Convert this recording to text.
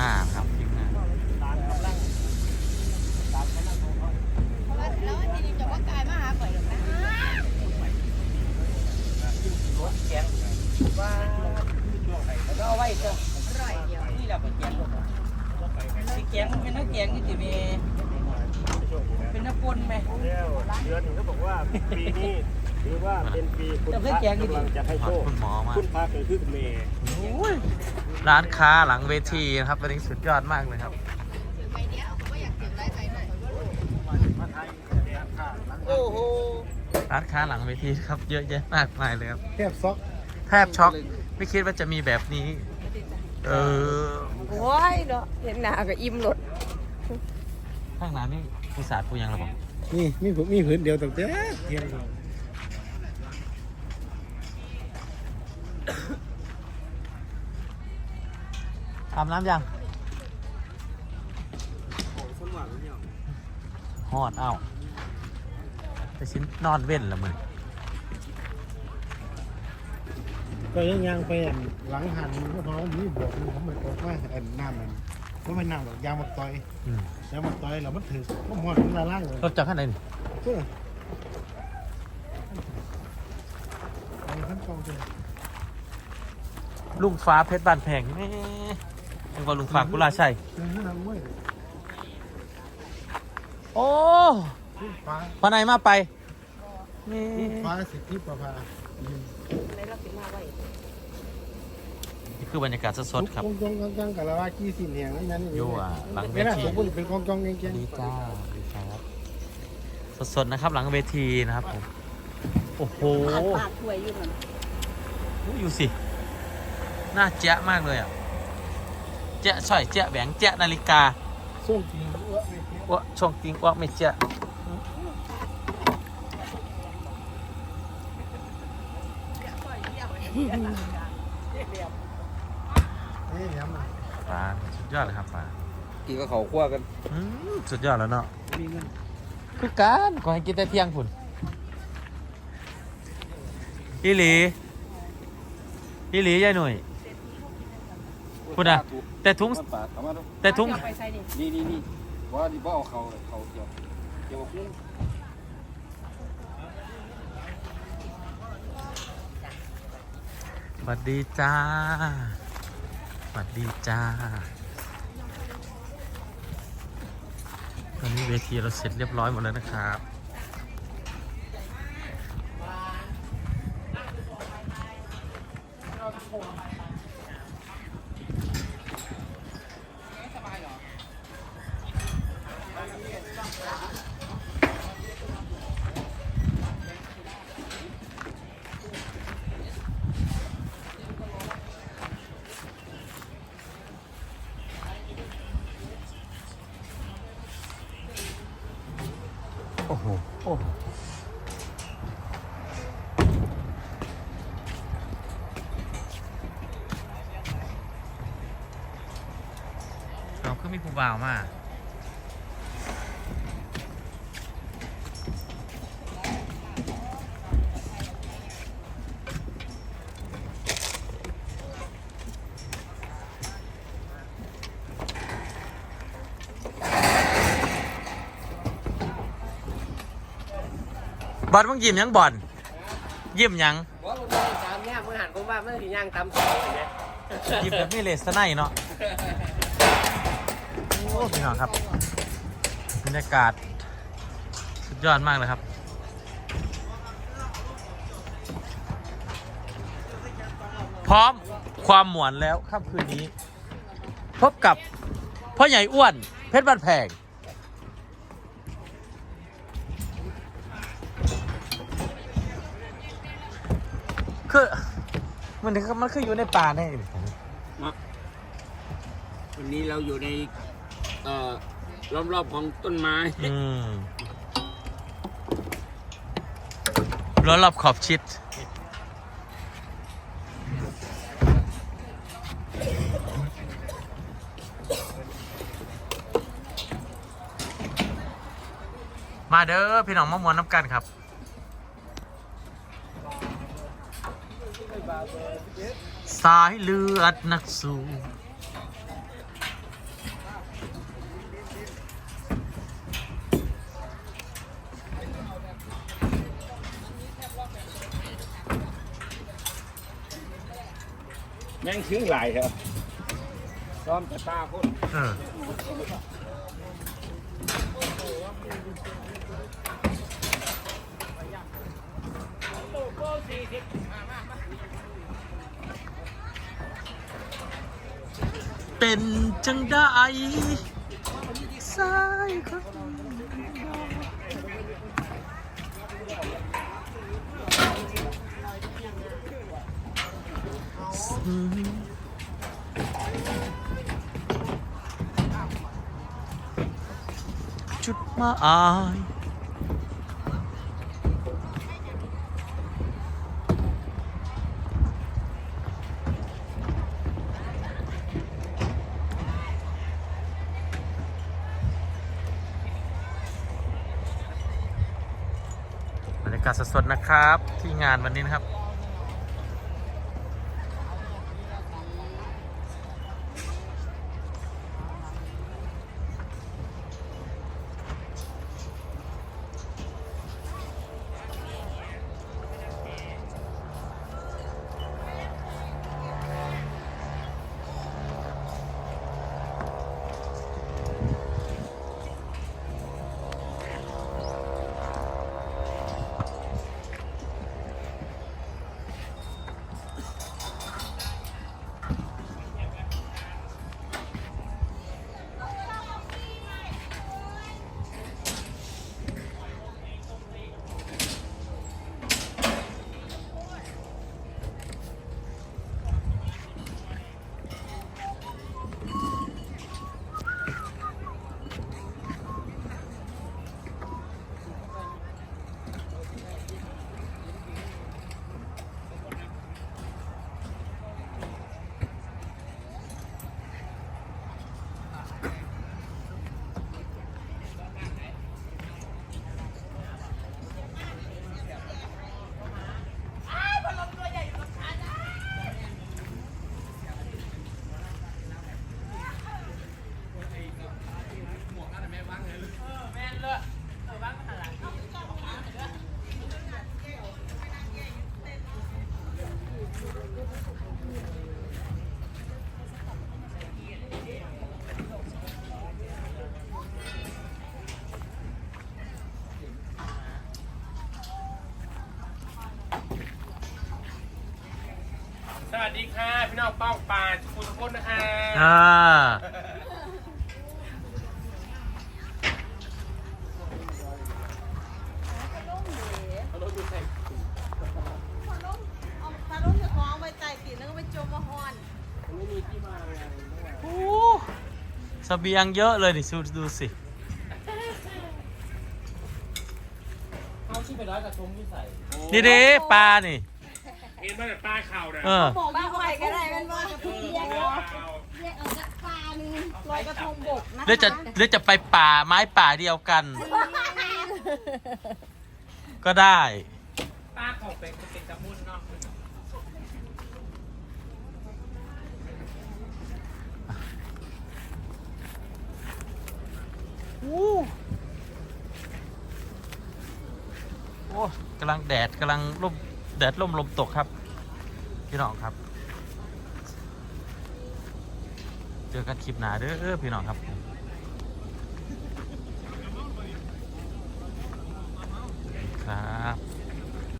มากครับทีมงานแล้วทีนี้จะว่ากายมหาข่อยหรอกนะรถแกงว่าแล้วเอาไว้เถอะอร่อยเดียวนี่แหละเป็นแกงรถสีแกงมันเป็นน้ำแกงนี่สิเมเป็นน้ำปนไหมเดือนหนึ่งเขาบอกว่าปีนี้ ถือว่าเป็นปีคุณจะพเพิ่ระงแกงนี่ดิกำลังจะให้ขโชอบคคุณหมอมากคุณพระคือคือเมย์ร้านค้าหลังเวทีนะครับวันนี้สุดยอดมากเลยครับถือใบเดียวก็อยากถือได้ใบหน่อยโอ้โหร้านค้าหลังเวทีครับเยอะแยะมากมายเลยครับแทบซอกแทบช็อกไม่คิดว่าจะมีแบบนี้ เออโอ้ยเนาะเห็นหน้าก็อิ่มหลดข้างหน้านี่ผู้สาดผู้ยังหรอบอกนี่มีผมมีผืนเดียวตั้งแต่เที่ยง อาบน้ำยังฮอดเอ้าไปชิ้นนอนเว้นละมึงก็ยังยังไปอันหลังหันก็พอมีบวกผมไปบอกว่าอันน้ำมันก็ไม่น้ำหรอกยางมักต่อยอืมยางมักต่อยเรามันถือก็หมดมันละล่างเลยรถจากข้างไหนนี่เพื่อเอาขั้นตอนเลยลุงฟ้าเพชรบ้านแพงแม่ ยังว่าลุงฟ้ากุลาชัยยังไม่นำเว้ยโอ้ลูกฟ้าพอไหนมาไปนี่ลูกฟ้าสิทธิประภาอืมในเราสิมาไว้นี่คือบรรยากาศสดๆครับกองจองกองจองกับละว่ากี้สินแหงนั่นนี่อยู่อะหลังเวทีเวลาสมบูรณ์เป็นกองจองเก่งดีจ้าดีครับสดๆนะครับ หลังเวทีนะครับผมโอ้โหผ่านปากถ้วยอยู่มันอยู่สิ น่าเจ๊ะมากเลยอะ เจ๊ะสร้อยเจ๊ะแหวงเจ๊ะนาฬิกาๆส้มจริงเอ้อไม่เกี่ยวว่าช่องจริงว่าไม่เจ๊ะนี่เนี่ยมันปลาสุดยอดเลยครับปลากินกับเขาคั่วกันอืมสุดยอดแล้วเนาะมีเงินคือการขอให้กินแต่เที่ยงพุ่นอีหลีอีหลียายหน่ย พุ่นอะแต่ถุงปาดเอามาดูแต่ถุงเอาไปใส่นี่นี่นี่นี่ว่าดีว่าเอาเขาเลยเขาเกี่ยวเกี่ยวกับหุ้นสวัสดีจ้าสวัสดีจ้า ตอนนี้เวทีเราเสร็จเรียบร้อยหมดแล้วนะครับโโอ้โหเราก็มีผู้บ่าวมา อลมึงยิ้มยังบอลยิ้มยังว่าผมมีตามเนี่ยมึงหันผมว่ามันถึงย่างตามสายเนี่ยยิ้มแบบไม่เลสไนเนาะโอ้พี่น้องครับบรรยากาศสุดยอดมากเลยครับพร้อมความหมวนแล้วค่ำคืนนี้ พบกับพ่อใหญ่อ้วน เพชรบ้านแพง คือมันมันคืออยู่ในป่าแน่เลยวันนี้เราอยู่ในเอ่อรอบๆของต้นไม้อืมล้อรอบขอบชิด มาเด้อพี่น้องมะม่วนน้ำกันครับ สายเลือดนักสู้แม่งถึงหลายครับซ้อมแต่ตาคนอ่สิ เป็นจังได้สายคนจุดมายบรรยากาศสดๆนะครับ ที่งานวันนี้นะครับ ดีค่ะพี่น้องป้องปลาทุกคนทุกคนนะคะอ่าถ้าลูกจะคล้องไว้ใต้ตีนแล้วก็ไปจมมาฮอน โอ้เสบียงเยอะเลยนี่ดูดูสิเอาชื่อไปร้อยกระทงที่ใส่นี่ดิปลานี่ เห็นมาแต่ปลาเข่านะเออบอกบ้าไว้ก็ได้มันว่าจะพูดเรียกเอว่าาเรียกเอาจากปลาหนึ่งลอยกระทงบกนะคะหรือจะหรือจะไปป่าไม้ป่าเดียวกัน ก็ได้ ป้าของเป็นเป็นตะมุนเนาะโอ้กำลังแดดกำลังลม แดดลมลมตกครับพี่น้องครับ เจอกันคลิปหน้าเด้อพี่น้องครับ